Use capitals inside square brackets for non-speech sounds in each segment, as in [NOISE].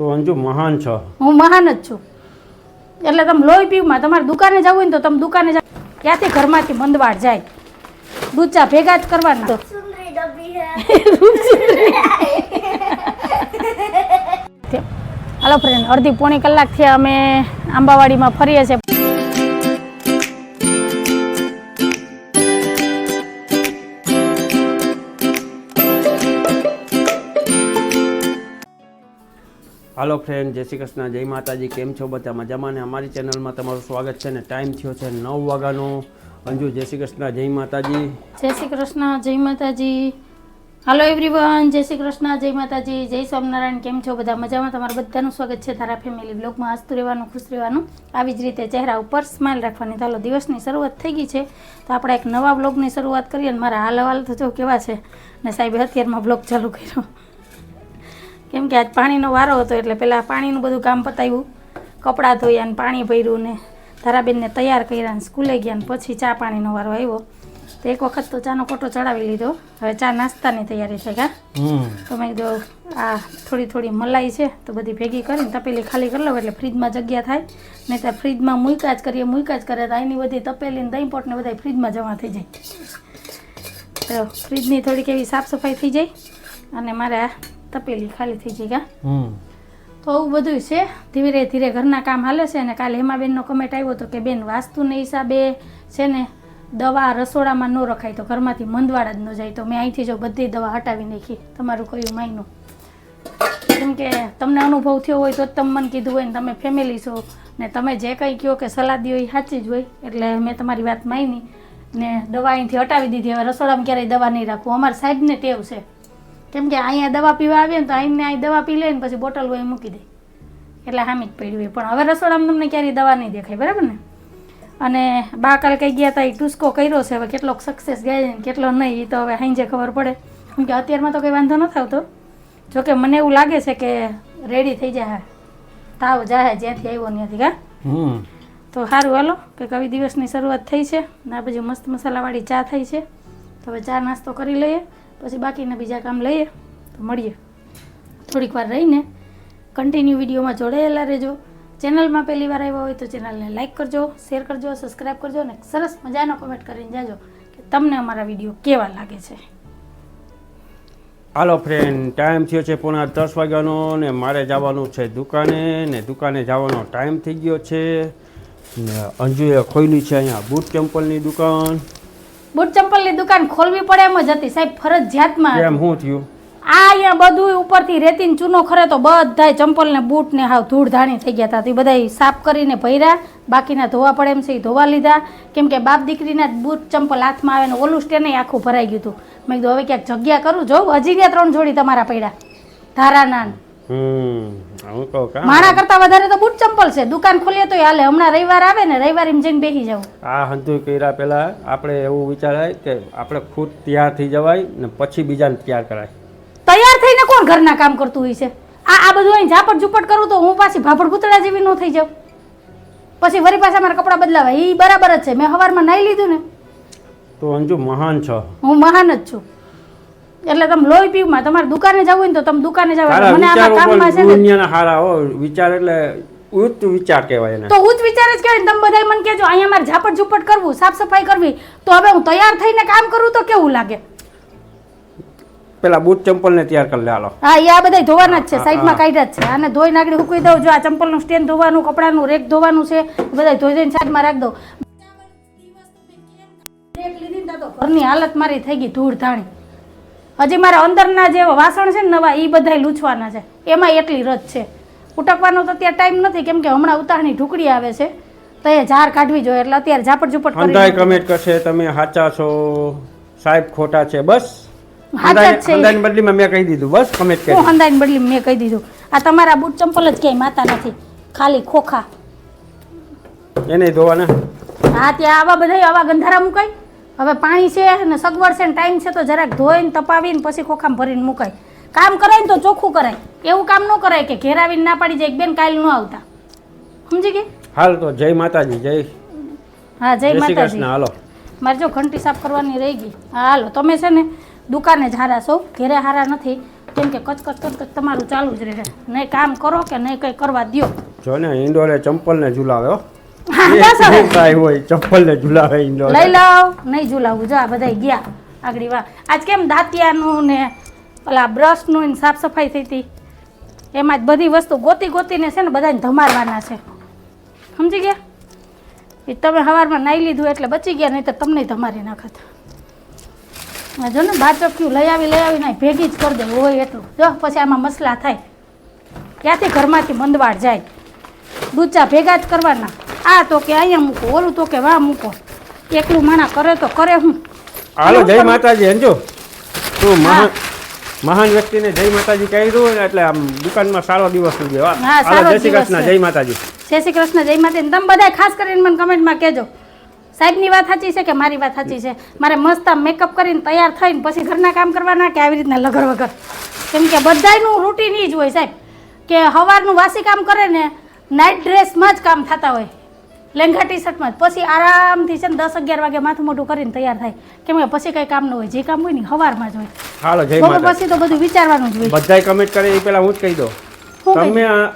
તો અંજુ મહાન છો. હું મહાન જ છું. એટલે તમે લોહી પીવમાં તમારે દુકાને જવું હોય ને તો તમે દુકાને જાઓ. ક્યાંથી ઘરમાંથી મંદવાડ જાય? દૂચા ભેગા જ કરવાના. તો હાલો ફ્રેન્ડ અડધી પોણી કલાકથી અમે આંબાવાડીમાં ફરીએ છીએ. હાલો ફ્રેન્ડ જય શ્રી કૃષ્ણ, જય માતાજી, કેમ છો બધા? મજામાં ને? અમારી ચેનલમાં તમારું સ્વાગત છે ને ટાઈમ થયો છે નવ વાગ્યાનો. અંજુ, જય શ્રી કૃષ્ણ, જય માતાજી. જય શ્રી કૃષ્ણ, જય માતાજી. હાલો એવરીવન જય શ્રી કૃષ્ણ, જય માતાજી, જય સ્વામિનારાયણ, કેમ છો બધા? મજામાં? તમારું બધાનું સ્વાગત છે તારા ફેમિલી બ્લોગમાં હસતું રહેવાનું, ખુશ રહેવાનું. આવી જ રીતે ચહેરા ઉપર સ્માઇલ રાખવાની. ચાલો દિવસની શરૂઆત થઈ ગઈ છે. તો આપણે એક નવા બ્લોગની શરૂઆત કરીએ અને મારા હાલ હવાલ તો જો કેવા છે. ને સાહેબ અત્યારમાં બ્લોગ ચાલુ કર્યો. કેમ કે આજ પાણીનો વારો હતો એટલે પહેલાં પાણીનું બધું કામ પતાવ્યું. કપડાં ધોયા ને પાણી ભર્યું ને ધારાબેનને તૈયાર કર્યા ને સ્કૂલે ગયા ને પછી ચા પાણીનો વારો આવ્યો. તો એક વખત તો ચાનો કોટો ચડાવી લીધો. હવે ચા નાસ્તાની તૈયારી છે કા? તો મેં કીધું આ થોડી થોડી મલાઈ છે તો બધી ભેગી કરીને તપેલી ખાલી કરી લઉં એટલે ફ્રીજમાં જગ્યા થાય. નહીં ત્યાં ફ્રીજમાં મૂકા જ કરીએ મૂકા જ કરે તો અહીંની બધી તપેલી ને દહીં પોટને બધા ફ્રીજમાં જમા થઈ જાય. તો ફ્રીજની થોડીક એવી સાફ સફાઈ થઈ જાય અને મારે આ તપેલી ખાલી થઈ જાય કા? હમ. તો આવું બધું છે. ધીરે ધીરે ઘરના કામ હાલે છે અને કાલે હેમાબેનનો કમેન્ટ આવ્યો હતો કે બેન વાસ્તુને હિસાબે છે ને દવા રસોડામાં ન રખાય તો ઘરમાંથી મંદવાડા જ ન જાય. તો મેં અહીંથી જો બધી દવા હટાવી નાખી. તમારું કયું માયનું? કેમ કે તમને અનુભવ થયો હોય તો જ તમે મને કીધું હોય ને તમે ફેમિલી છો ને તમે જે કંઈ કહો કે સલાહ દો એ સાચી જ હોય. એટલે મેં તમારી વાત માની ને દવા અહીંથી હટાવી દીધી. હવે રસોડામાં ક્યારેય દવા નહીં રાખવું અમારા સાહેબને ટેવ છે. કેમ કે અહીંયા દવા પીવા આવીએ ને તો અહીંને અહીં દવા પી લે ને પછી બોટલ હોય મૂકી દે. એટલે હામી જ પડ્યું હોય. પણ હવે રસોડામાં તમને ક્યારેય દવા નહીં દેખાય બરાબર ને? અને બા કાલ કઈ ગયા હતા એ ટુસ્કો કર્યો છે હવે કેટલોક સક્સેસ ગયા છે કેટલો નહીં એ તો હવે હાંજે ખબર પડે. કેમ કે અત્યારમાં તો કંઈ વાંધો નથી આવતો જોકે મને એવું લાગે છે કે રેડી થઈ જાય તાવ જાય જ્યાંથી આવ્યો ત્યાંથી કા તો સારું હાલો. કે કવિ દિવસની શરૂઆત થઈ છે ને આ બાજુ મસ્ત મસાલાવાળી ચા થઈ છે. તો હવે ચા નાસ્તો કરી લઈએ. પછી બાકીના બીજા કામ લઈએ, તો મળીએ. થોડીક વાર રહીને કન્ટિન્યુ વિડીયોમાં જોડાયેલા રહેજો. ચેનલમાં પહેલી વાર આવ્યા હોય તો ચેનલને લાઇક કરજો શેર કરજો સબસ્ક્રાઈબ કરજો અને સરસ મજાનો કમેન્ટ કરીને જાજો કે તમને અમારા વીડિયો કેવા લાગે છે. હાલો ફ્રેન્ડ ટાઈમ થયો છે પોણા દસ વાગ્યાનો ને મારે જવાનું છે દુકાને ને દુકાને જવાનો ટાઈમ થઈ ગયો છે. ને અંજુએ ખોલી છે અહીંયા બૂટ ચંપલની દુકાન. બૂટ ચંપલની દુકાન ખોલવી પડે એમ જ હતી. સાહેબ ફરજિયાતમાં એમ શું થયું? આ અહીંયા બધું ઉપરથી રેતીન ચૂનો ખરે તો બધાય ચંપલ ને બૂટ ને હાવ ધૂળ ધાણી થઈ ગયા હતા. એ બધા સાફ કરીને ભર્યા. બાકીના ધોવા પડે એમ છે એ ધોવા લીધા. કેમ કે બાપ દીકરીના બૂટ ચંપલ હાથમાં આવે ને ઓલું સ્ટેને આખું ભરાઈ ગયું હતું. મેં કીધું હવે ક્યાંક જગ્યા કરું? જો હજી ત્યાં ત્રણ જોડી તમારા પડ્યા. ધારાના માણા કરતા વધારે તો બૂટ ચંપલ છે. દુકાન ખોલીએ તો હાલે. હમણાં રવિવાર આવે ને રવિવાર એમ જઈને બેસી જાવ આ હંતુ કર્યા પહેલા આપણે એવું વિચારાય કે આપણે ખુદ તૈયાર થઈ જવાય ને પછી બીજાને તૈયાર કરાય. તૈયાર થઈને કોણ ઘરના કામ કરતું હોય છે? આ આ બધું અહીં ઝાપટ ઝુપટ કરું તો હું પાછી ભાપડ ભૂતળા જેવી ન થઈ જાઉં. પછી વળી પાછા મારા કપડાં બદલાવા. એ બરાબર જ છે. મેં સવારમાં નાઈ લીધું ને. તો અંજુ મહાન છો. હું મહાન જ છું. એટલે તમે લોહી પીવમાં તમારે દુકાને જવું હોય ને તો તમે દુકાને જાવ મને આમાં કામમાં છે ને. દુનિયાના હારા હો. વિચાર એટલે ઉચ્ચ વિચાર કહેવાય એને. તો ઉચ્ચ વિચાર જ કહેવાય તમે બધા મને કહેજો અહીંયા મારે ઝાપટ ઝુપટ કરવું સાફ સફાઈ કરવી. તો હવે હું તૈયાર થઈને કામ કરું તો કેવું લાગે? પેલા બૂટ ચંપલ ને તૈયાર કરી લે હાલો. હા એ આ બધા ધોવાના જ છે. સાઈડમાં કાઢ્યા જ છે. આને ધોઈ નાગડી હુકવી દઉં. જો આ ચંપલનું સ્ટેન્ડ ધોવાનું કપડાનું રેક ધોવાનું છે બધા ધોઈ ધોઈને સાઈડમાં રાખ દઉં. ઘરની હાલત મારી થઈ ગઈ ધૂળ ધાણી હજી મારા અંદરના જે વાસણ છે ને નવા એ બધા લૂછવાના છે. એમાં એટલી રજ છે. ઉટકવાનો તો અત્યારે ટાઈમ નથી કેમ કે હમણાં ઉતાહની ઢુકડી આવે છે. તો એ ઝાર કાઢવી જોઈએ એટલે અત્યારે ઝાપટ ઝુપટ હંધાઈ કમેન્ટ કરશે તમે સાચા છો સાહેબ ખોટા છે. બસ. જ બદલીમાં મેં કહી દીધું. બસ કમેન્ટ કરી. હું હંદાઈને બદલી મેં કહી દીધું. આ તમારા બૂટ ચંપલ જ ક્યાંય માતા નથી. ખાલી ખોખા. એને ધોવાના. હા ત્યાં આવા બધા આવા ગંધારા મુકાય? હવે પાણી છે અને સગવડ છે ને ટાઈમ છે તો જરાક ધોઈને તપાવીને પછી ખોખામાં ભરીને મુકાય. કામ કરાય ને તો ચોખ્ખું કરાય. એવું કામ ન કરાય કે ઘેરાવીને ના પાડી જાય બેન કાલ ન આવતા. સમજી ગઈ? હાલ તો જય માતાજી જય હા જય માતાજી. હાલો. મારે જો ઘંટી સાફ કરવાની રહી ગઈ. હા હાલો તમે છે ને દુકાને જ હારા છો? ઘેરે હારા નથી. કેમ કે કચકચ કચકચ તમારું ચાલુ જ રહે. નહીં કામ કરો કે નહીં કંઈ કરવા દ્યો. જો ને ઇન્ડોરે ચંપલને ઝુલાવે હો. હા, બસ હવે. કાંઈ હોય? ચંપલને ઝુલાવે ઇન્ડોરે લઈ લાવ નહીં ઝુલાવું જો આ બધા ગયા. આગળ વા. આજ કેમ દાંતિયાનું ને ઓલા બ્રશનું ને સાફ સફાઈ થઈ હતી? એમાં જ બધી વસ્તુ ગોતી ગોતીને છે ને બધાને ધમારવાના છે. સમજી ગયા? એ તમે સવારમાં નાઈ લીધું એટલે બચી ગયા નહીં તો તમને ધમારી નાખત. જો ને બાચક્યું લઈ આવી લઈ આવીને ભેગી જ કરી દે. હોય એટલું. જો પછી આમાં મસલા થાય. ક્યાંથી ઘરમાંથી મંદવાડ જાય? દૂચા ભેગા જ કરવાના. આ તો કે અહીંયા મૂકો ઓલું તો કે વાહ મૂકો. એકલું માણા કરે તો કરે હું. હાલો જય માતાજી અંજુ તું મહાન મહાન વ્યક્તિને જય માતાજી કહી દઉં ને એટલે આમ દુકાનમાં સારો દિવસ ઉજવે. હાલો જય શ્રી કૃષ્ણ જય માતાજી. જય શ્રી કૃષ્ણ જય માતાજી. તમે બધા ખાસ કરીને મને કમેન્ટમાં કહેજો. સાહેબની વાત સાચી છે કે મારી વાત સાચી છે? મારે મસ્ત મેકઅપ કરીને તૈયાર થઈને પછી ઘરના કામ કરવાના કે આવી રીતના લગર વગર? કેમ કે બધાનું રૂટીન એ જ હોય સાહેબ. કે સવારનું વાસી કામ કરે ને નાઇટ ડ્રેસમાં જ કામ થતા હોય. લેંઘા ટી શર્ટમાં જ. પછી આરામથી છે ને દસ અગિયાર વાગે માથું મોટું કરીને તૈયાર થાય. કેમ કે પછી કઈ કામ ન હોય. જે કામ હોય ને હવારમાં જ હોય. હાલો જય બપોર માતાજી. પછી તો બધું વિચારવાનું જ હોય. બધાય કમેન્ટ કરે એ પહેલા હું જ કહી દઉં? તમે આ-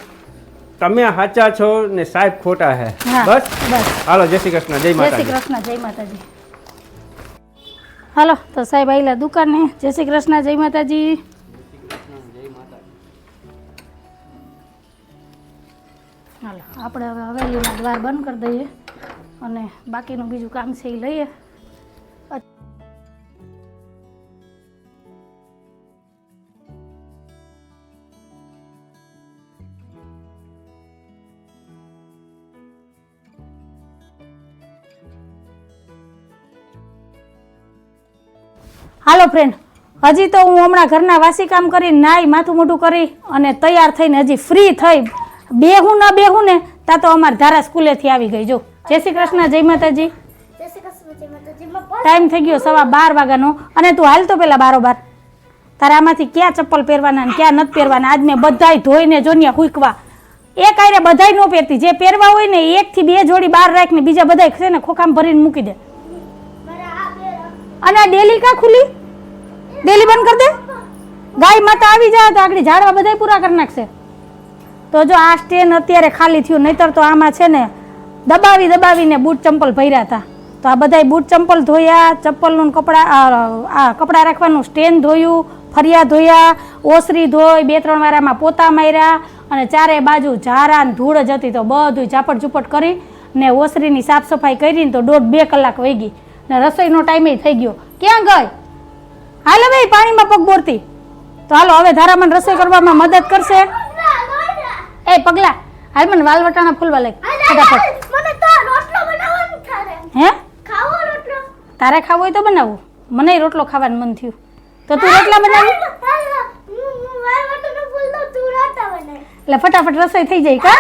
તમે સાચા છો ને સાહેબ ખોટા હે. હા બસ? બસ. હાલો જય શ્રી કૃષ્ણ જય જય શ્રી માતાજી. કૃષ્ણ જય માતાજી. હાલો તો સાહેબ આવેલા દુકાને. જય શ્રી કૃષ્ણ જય માતાજી. હાલો, આપણે હવે હવેલીના દ્વાર બંધ કરી દઈએ અને બાકીનું બીજું કામ છે એ લઈએ. હાલો ફ્રેન્ડ હજી તો હું હમણાં ઘરના વાસી કામ કરી નાઈ માથું મોઢું કરી અને તૈયાર થઈને હજી ફ્રી થઈ બેહું ન બેહું ને તા તો અમારે ધારા સ્કૂલેથી આવી ગઈ. જો જય શ્રી કૃષ્ણ જય માતાજી. ટાઈમ થઈ ગયો સવા બાર વાગ્યાનો. અને તું હાલ તો પેલા બારોબાર તારે આમાંથી ક્યાં ચપ્પલ પહેરવાના ને ક્યાં નથી પહેરવાના? આજ મેં બધાય ધોઈને જોનિયા હુકવા. એક આયરે બધાય ન પહેરતી. જે પહેરવા હોય ને એકથી બે જોડી બહાર રાખીને બીજા બધાય છે ને ખોખામાં ભરીને મૂકી દે. અને આ ડેલી કા ખુલી? ડેલી બંધ કર દે? ગાય માતા આવી જાય તો આગળ ઝાડવા બધાય પૂરા કરી નાખશે. તો જો આ સ્ટેન અત્યારે ખાલી થયું, નહીતર તો આમાં છે ને દબાવી દબાવીને બૂટ ચંપલ ભર્યા હતા. તો આ બધાય બૂટ ચંપલ ધોયા ચપ્પલનું કપડાં આ કપડાં રાખવાનું સ્ટેન્ડ ધોયું, ફરિયા ધોયા, ઓસરી ધોઈ, બે ત્રણ વારામાં પોતા માર્યા અને ચારે બાજુ ઝારા ને ધૂળ જ હતી. તો બધું ઝાપટ ઝૂપટ કરી ને ઓસરીની સાફ સફાઈ કરીને તો દોઢ બે કલાક વહી ગઈ ને રસોઈનો ટાઈમે થઈ ગયો. ક્યાં ગઈ? હાલો ભાઈ, પાણીમાં પગ બોરતી. તો હાલો, હવે ધારામાં રસોઈ કરવામાં મદદ કરશે. એ પગલા હાલ મને વાલ વટાણા ફૂલવા લાગ ફટાફટ. મને તો રોટલો બનાવવાનું થારે. હે? ખાવો રોટલો. તારે ખાવો હોય તો બનાવું. મને રોટલો ખાવાનું મન થયું. તો તું રોટલા બનાવી? એટલે ફટાફટ રસોઈ થઈ જાય કા?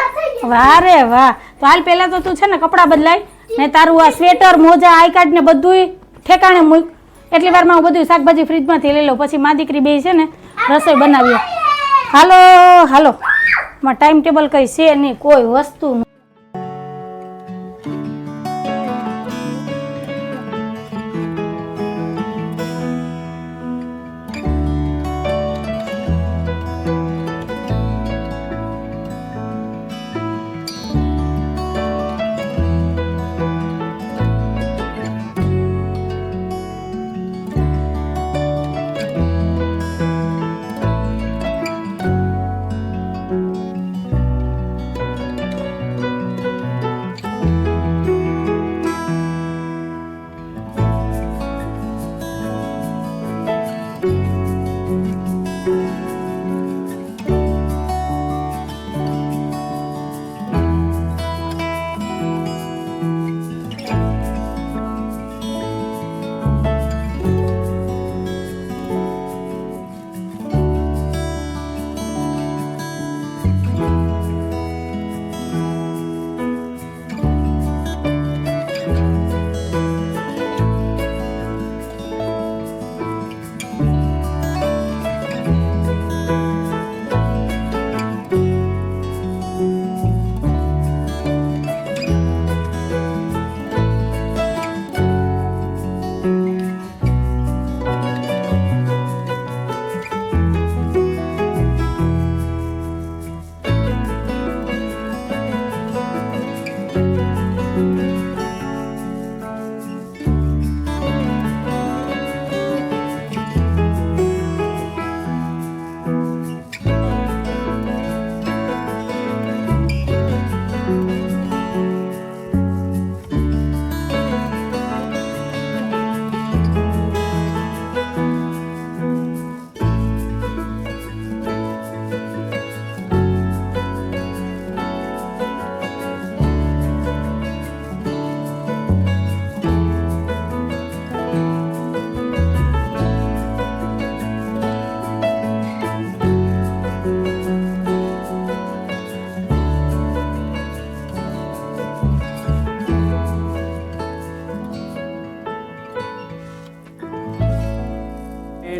વાહ રે વાહ. તો હાલ પહેલા તો તું છે ને કપડાં બદલાય ને તારું આ સ્વેટર મોજા આઈ કાર્ડ ને બધુંય ઠેકાણે મૂક. એટલી વારમાં હું બધું શાકભાજી ફ્રીજમાંથી લઈ લઉં. પછી મા દીકરી બે છે ને રસોઈ બનાવીએ. હાલો હાલો. માં ટાઈમ ટેબલ કઈ છે નહીં કોઈ વસ્તુ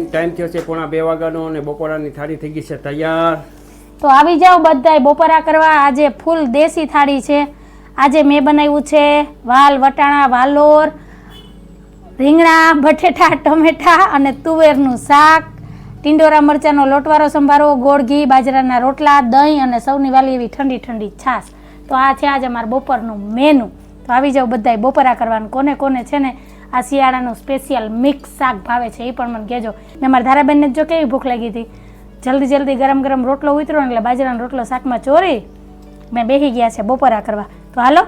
ટાઈમ થયો છે પોણા બે વાગ્યાનો અને બપોરાની થાળી થઈ ગઈ છે તૈયાર. તો આવી જાઓ બધાય બપોરા કરવા. આજે ફૂલ દેશી થાળી છે. આજે મેં બનાવ્યું છે વાલ વટાણા, વાલોર, રીંગણા, બટેટા, ટમેટા અને તુવેરનું શાક. ટિંડોરા મરચાંનો લોટવારો સંભારો, ગોળ ઘી, બાજરાના રોટલા, દહીં અને સૌની વાલી એવી ઠંડી ઠંડી છાશ. તો આ છે આજે અમારા બપોરનું મેનુ તો આવી જાઓ બધાય બપોરા કરવાનું. કોને કોને છે ને આ શિયાળાનું સ્પેશિયલ મિક્સ શાક ભાવે છે, એ પણ મને કહેજો. ને મારા ધારાબેનને જો કેવી ભૂખ લાગી હતી? જલ્દી જલ્દી ગરમ ગરમ રોટલો ઉતરો એટલે બાજરાનો રોટલો શાકમાં ચોરી. મેં બેસી ગયા છે બપોરા કરવા. તો હાલો,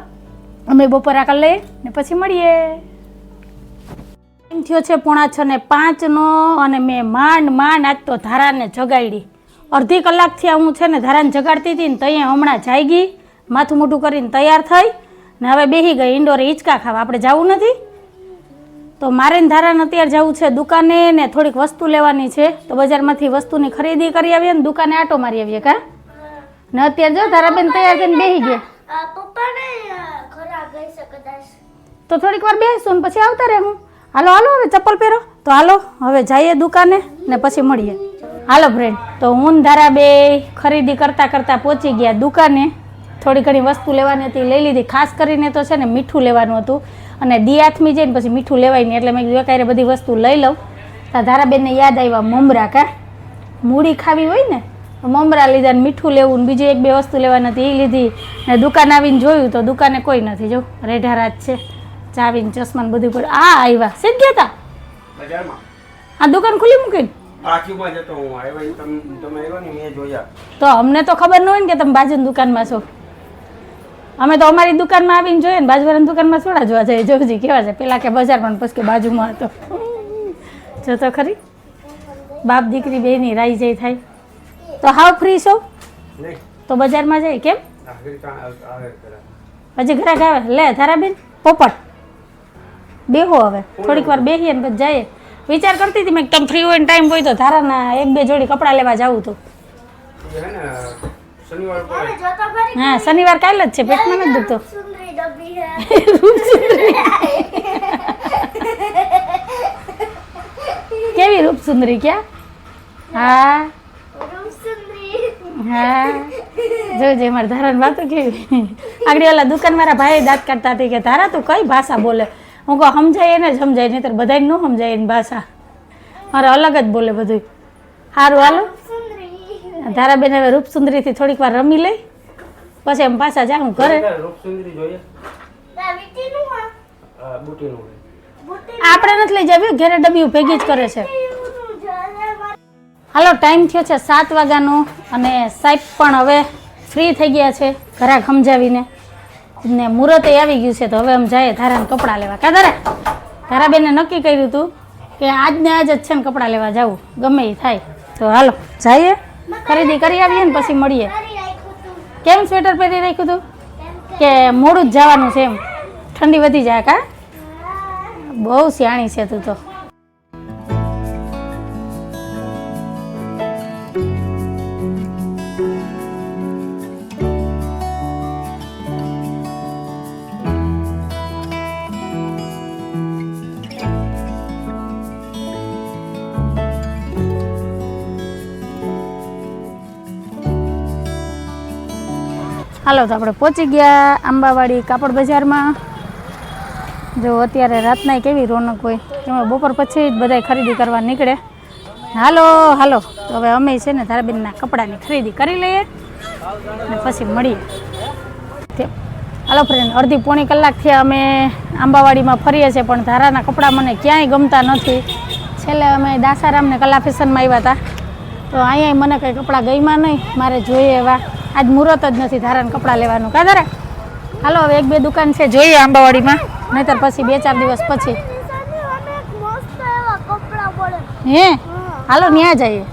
અમે બપોરા કરી લઈએ ને પછી મળીએ. એમ થયો છે પોણા છ ને પાંચનો અને મેં માંડ માંડ આજ તો ધારાને જગાડી. અડધી કલાકથી હું છે ને ધારાને જગાડતી હતી ને તઈએ હમણાં જાઈ ગઈ માથું મોઢું કરીને તૈયાર થઈ. ને હવે બેસી ગઈ ઇન્ડોરે હિંચકા ખાવા. આપણે જવું નથી? તો મારે ધારાને અત્યારે જવું છે દુકાને ને થોડીક વસ્તુ લેવાની છે. તો બજારમાંથી વસ્તુની ખરીદી કરી આવીએ ને દુકાને આટો મારી આવીએ કા? ને અત્યારે જો ધારાબેન તૈયાર થઈને બેસી ગયા. તો થોડીક વાર બેસું ને પછી આવતા રહે હું. હાલો હાલો હવે ચપ્પલ પહેરો. તો હાલો હવે જઈએ દુકાને ને પછી મળીએ. હાલો ફ્રેન્ડ તો હું ને ધારા બે ખરીદી કરતાં કરતાં પહોંચી ગયા દુકાને. થોડી ઘણી વસ્તુ લેવાની હતી લઈ લીધી. ખાસ કરીને તો છે ને મીઠું લેવાનું હતું. અને દી હાથમી જઈને પછી મીઠું લેવાય નહીં એટલે મેં કીધું કાંઈ બધી વસ્તુ લઈ લઉં. તો ધારાબેનને યાદ આવ્યા મમરા કા? મૂડી ખાવી હોય ને મમરા લીધા ને મીઠું લેવું ને બીજી એક બે વસ્તુ લેવાની હતી એ લીધી. ને દુકાન આવીને જોયું તો દુકાને કોઈ નથી જો રેઢારાજ છે. ચાવીને ચશ્મા ને બધું પડ્યું. આ આવ્યા. સીધ ગયા હતા આ દુકાન ખુલ્લી મૂકીને? તો અમને તો ખબર ન હોય ને કે તમે બાજુની દુકાનમાં છો. અમે તો અમારી દુકાનમાં આવીને જોઈએ ને બાજુવાળાની દુકાનમાં થોડા જોવા જઈએ. જોજી કેવા છે? પેલા કે બજારમાં પછી કે બાજુમાં હતો. જો તો ખરી. બાપ દીકરી બેની રાઈ જઈ થાય. તો હાવ ફ્રી છો? તો બજારમાં જાય કેમ? પછી ઘરે આવે લે હજી ઘરાક આવે? લે ધારાબેન પોપટ. બેહો હવે. થોડીક વાર બેહીએ ને પછી જઈએ. વિચાર કરતી હતી મેં તમે ફ્રી હોય ને ટાઈમ હોય તો ધારાના એક બે જોડી કપડાં લેવા જાવું તો. એ હે ને શનિવાર કાલે જ છે પેટમાં નથી દુખતો [LAUGHS] કેવી રૂપસુંદરી ક્યાં? હા. હા. જોજે મારા ધારણ વાતો કેવી આગળ ઓલા દુકાન મારા ભાઈ દાંત કાઢતા હતી કે ધારા તું કઈ ભાષા બોલે? હું કહું સમજાય એને જ સમજાય નહીં તો બધાને ન સમજાય એની ભાષા. મારે અલગ જ બોલે બધું સારું હાલો. ધારાબેન હવે રૂપસુંદરીથી થોડીક વાર રમી લઈ પછી એમ પાછા જાઉં ઘરે. આપણે નથી લઈ જાવ્યું ઘરે ડબ્યું ભેગી જ કરે છે. હાલો ટાઈમ થયો છે સાત વાગ્યાનો અને સાહેબ પણ હવે ફ્રી થઈ ગયા છે ઘરાક સમજાવીને. ને મુહૂર્તે આવી ગયું છે તો હવે આમ જઈએ ધારાને કપડાં લેવા. કા ધારા? ધારાબેને નક્કી કર્યું હતું કે આજને આજ જ છે ને કપડાં લેવા જવું. ગમે એ થાય. તો હાલો જઈએ. ખરીદી કરી આવીએ ને પછી મળીએ. કેમ સ્વેટર પહેરી રાખ્યું હતું કે મોડું જ જવાનું છે એમ. ઠંડી વધી જાય કા? બહુ સિયાણી છે તું તો. હાલો તો આપણે પહોંચી ગયા આંબાવાડી કાપડ બજારમાં. જો અત્યારે રાતના કેવી રોનક હોય, એમાં બપોર પછી જ બધા ખરીદી કરવા નીકળે. હાલો હાલો, તો હવે અમે છે ને ધારાબેનના કપડાની ખરીદી કરી લઈએ અને પછી મળીએ. હાલો ફ્રેન્ડ અડધી પોણી કલાકથી અમે આંબાવાડીમાં ફરીએ છીએ, પણ ધારાના કપડાં મને ક્યાંય ગમતા નથી. છેલ્લે અમે દાસારામને કલા ફેશનમાં આવ્યા હતા. તો અહીંયા મને કંઈ કપડાં ગઈમાં નહીં, મારે જોઈએ એવા. આજ મુહૂર્ત જ નથી ધારાના કપડાં લેવાનું. કા હાલો, હવે એક બે દુકાન છે, જોઈએ આંબાવાડીમાં. નહીતર પછી બે ચાર દિવસ પછી. હે? હાલો, ન્યા જઈએ.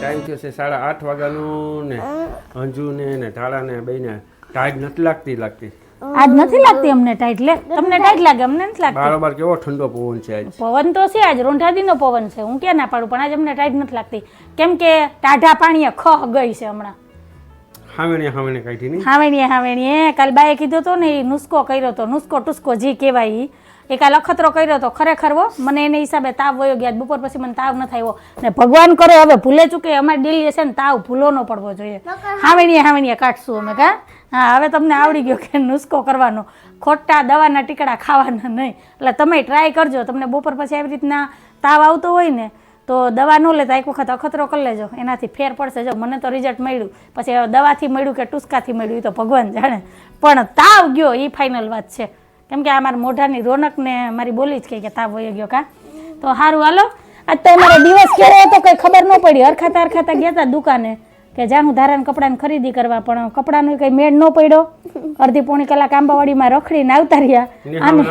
ટાઈમ થયો છે સાડા આઠ વાગ્યાનું ને હંજુ ને ઢાળાને બેને ટાઈટ નથી લાગતી લાગતી. આજ નથી લાગતી અમને ટાઈટ લે. તમને ટાઈટ લાગે અમને નથી લાગતી. બારોબાર કેવો ઠંડો પવન છે આજ? પવન તો છે આજ રોંઢાદીનો પવન છે. હું ક્યાં ના પાડું પણ આજ અમને ટાઈટ નથી લાગતી. કેમ કે ટાઢા પાણીએ ખ ગઈ છે હમણાં. હાવેણીએ હાવેણે કાઢી નહીં હાવેણીએ હાવેણીએ. કાલ બાએ કીધો તો ને એ નુસ્કો કર્યો તો નુસ્કો ટુસ્કો જે કહેવાય ઈ આ લખતરો અખતરો કર્યો તો ખરેખર હો મને એને હિસાબે તાવ વયો ગયા બપોર પછી મને તાવ ન આવ્યો. ને ભગવાન કરે હવે ભૂલે ચૂકે અમારી ડેલી છે ને તાવ ભૂલો ન પડવો જોઈએ. હાવેણીએ હાવેણીએ કાઢશું અમે કા? હા હવે તમને આવડી ગયો કે નુસ્કો કરવાનો. ખોટા દવાના ટીકડા ખાવાના નહીં. એટલે તમે ટ્રાય કરજો તમને બપોર પછી આવી રીતના તાવ આવતો હોય ને તો દવા ન લેતા એક વખત અખતરો કરી લેજો. એનાથી ફેર પડશે. જો મને તો રિઝલ્ટ મળ્યું. પછી દવાથી મળ્યું કે ટુસ્કાથી મળ્યું એ તો ભગવાન જાણે. પણ તાવ ગયો એ ફાઇનલ વાત છે. કેમ કે આ મારા મોઢાની રોનક ને મારી બોલી જ કહી કે તાવ વયો ગયો કા. તો સારું હાલો. આજ તો અમારો દિવસ કેવો હતો કંઈ ખબર ન પડી. હરખાતા હરખાતા ગયા હતા દુકાને કે જ્યાં હું ધારાને કપડાની ખરીદી કરવા પણ કપડાનો કંઈ મેળ ન પડ્યો. અડધી પોણી કલાક આંબાવાડીમાં રખડીને આવતા રહ્યા. નિહાળ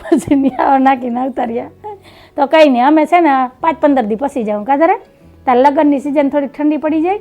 પછી નિયાઓ નાખીને આવતા રહ્યા. તો કંઈ નહીં અમે છે ને પાંચ પંદર દી પસી જાઉં કાધરે તાર લગ્નની સિઝન થોડી ઠંડી પડી જાય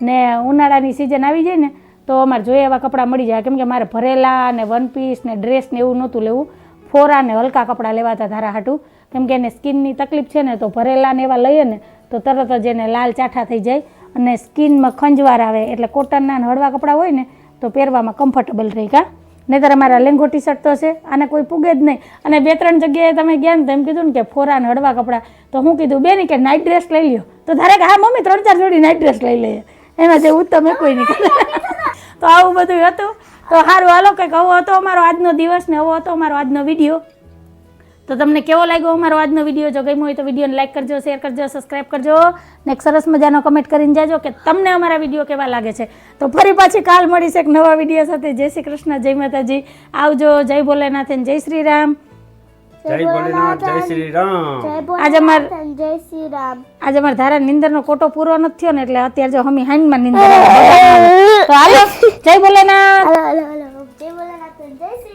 ને ઉનાળાની સિઝન આવી જાય ને તો અમારે જોઈએ એવા કપડાં મળી જાય. કેમ કે મારે ભરેલા ને વનપીસ ને ડ્રેસ ને એવું નહોતું લેવું. ફોરા ને હલકા કપડાં લેવાતા ધારા હાટું. કેમ કે એને સ્કિનની તકલીફ છે ને, તો ભરેલા ને એવા લઈએ ને, તો તરત જ એને લાલ ચાઠા થઈ જાય. અને સ્કિનમાં ખંજવાર આવે, એટલે કોટનના ને હળવા કપડાં હોય ને, તો પહેરવામાં કમ્ફર્ટેબલ રહી કા. નહીતર અમારા લેંગો ટી શર્ટ તો છે, આને કોઈ પૂગે જ નહીં. અને બે ત્રણ જગ્યાએ તમે ગયા ને તો એમ કીધું ને કે ફોરા ને હળવા કપડાં. તો હું કીધું, બેન કે નાઇટ ડ્રેસ લઈ લ્યો. તો ધારે કે, હા, મમ્મી, ત્રણ ચાર જોડી નાઇટ ડ્રેસ લઈ લઈએ. એમાં જે ઉત્તમ એ કોઈ નહીં તો આવું બધું હતું. તો સારું હાલો, કંઈક આવો હતો અમારો આજનો દિવસ ને આવો હતો અમારો આજનો વીડિયો તો તમને કેવો લાગ્યો અમારો આજનો વીડિયો જો ગમ્યો હોય તો વિડીયોને લાઈક કરજો શેર કરજો સબસ્ક્રાઈબ કરજો ને એક સરસ મજાનો કમેન્ટ કરીને જાજો કે તમને અમારા વીડિયો કેવા લાગે છે. તો ફરી પાછી કાલ મળીશ એક નવા વીડિયો સાથે. જય શ્રી કૃષ્ણ, જય માતાજી. આવજો, જય ભોલેનાથ જય શ્રી રામ. જય ભોલેનાથ જય શ્રી રામ. જય આજે અમાર- ભોલેનાથ જય શ્રી રામ. આજે અમાર ધારા નિંદરનો કોટો પૂરો નથી થયો ને એટલે અત્યારે જો હમી હાઈનમાં નિંદર [LAUGHS] તો હાલો જય ભોલેનાથ. હલો હલો હલો જય ભોલેનાથ જય શ્રી